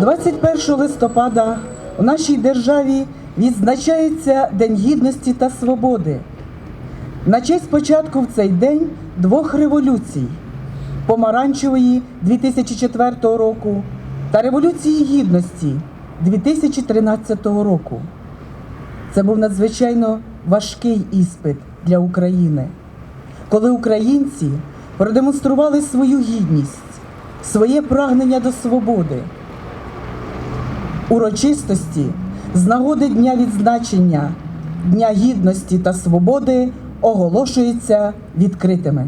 21 листопада у нашій державі відзначається День Гідності та Свободи. На честь початку в цей день двох революцій помаранчевої 2004 року та Революції Гідності 2013 року. Це був надзвичайно важкий іспит для України, коли українці продемонстрували свою гідність, своє прагнення до свободи. Урочистості з нагоди Дня відзначення Дня Гідності та Свободи оголошуються відкритими.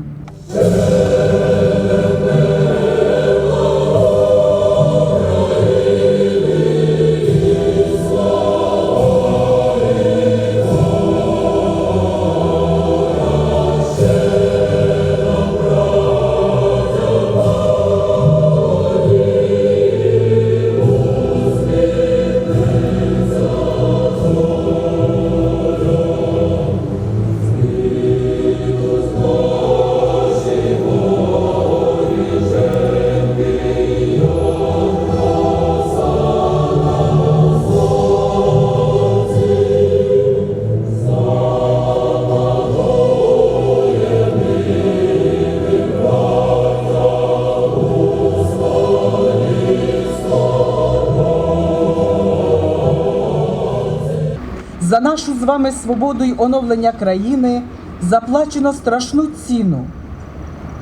За нашу з вами свободу й оновлення країни заплачено страшну ціну.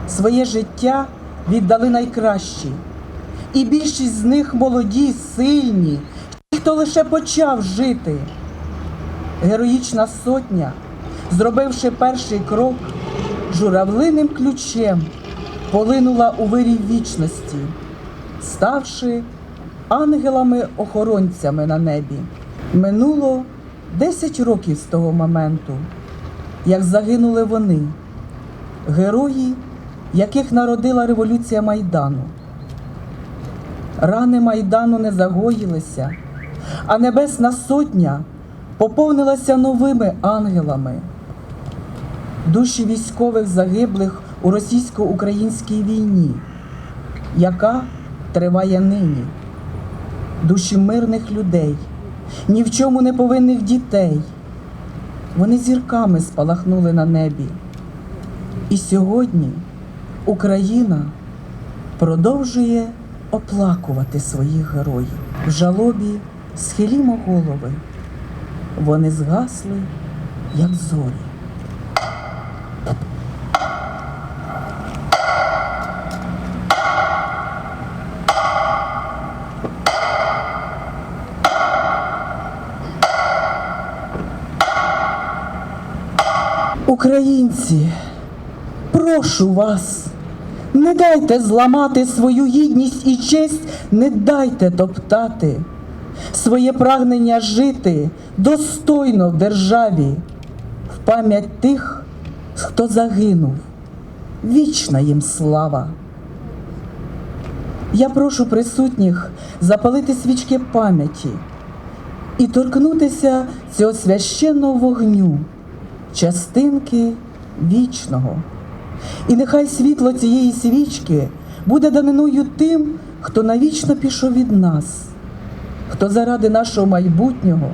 Своє життя віддали найкращі. І більшість з них молоді, сильні, ті, хто лише почав жити. Героїчна сотня, зробивши перший крок, журавлиним ключем полинула у вирій вічності, ставши ангелами-охоронцями на небі. Минуло 10 років з того моменту, як загинули вони, герої, яких народила революція Майдану. Рани Майдану не загоїлися, а Небесна Сотня поповнилася новими ангелами. Душі військових загиблих у російсько-українській війні, яка триває нині, душі мирних людей, ні в чому не повинних дітей. Вони зірками спалахнули на небі. І сьогодні Україна продовжує оплакувати своїх героїв. В жалобі схилімо голови. Вони згасли, як зорі. Українці, прошу вас, не дайте зламати свою гідність і честь, не дайте топтати своє прагнення жити достойно в державі, в пам'ять тих, хто загинув. Вічна їм слава. Я прошу присутніх запалити свічки пам'яті і торкнутися цього священного вогню, частинки вічного. І нехай світло цієї свічки буде даниною тим, хто навічно пішов від нас, хто заради нашого майбутнього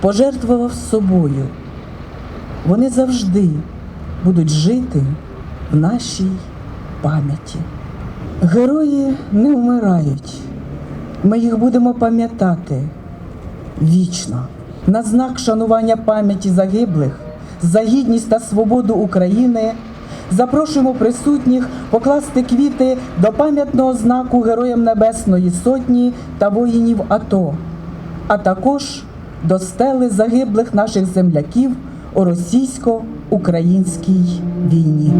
пожертвував собою. Вони завжди будуть жити в нашій пам'яті. Герої не вмирають. Ми їх будемо пам'ятати вічно. На знак шанування пам'яті загиблих за гідність та свободу України запрошуємо присутніх покласти квіти до пам'ятного знаку Героям Небесної Сотні та воїнів АТО, а також до стели загиблих наших земляків у російсько-українській війні.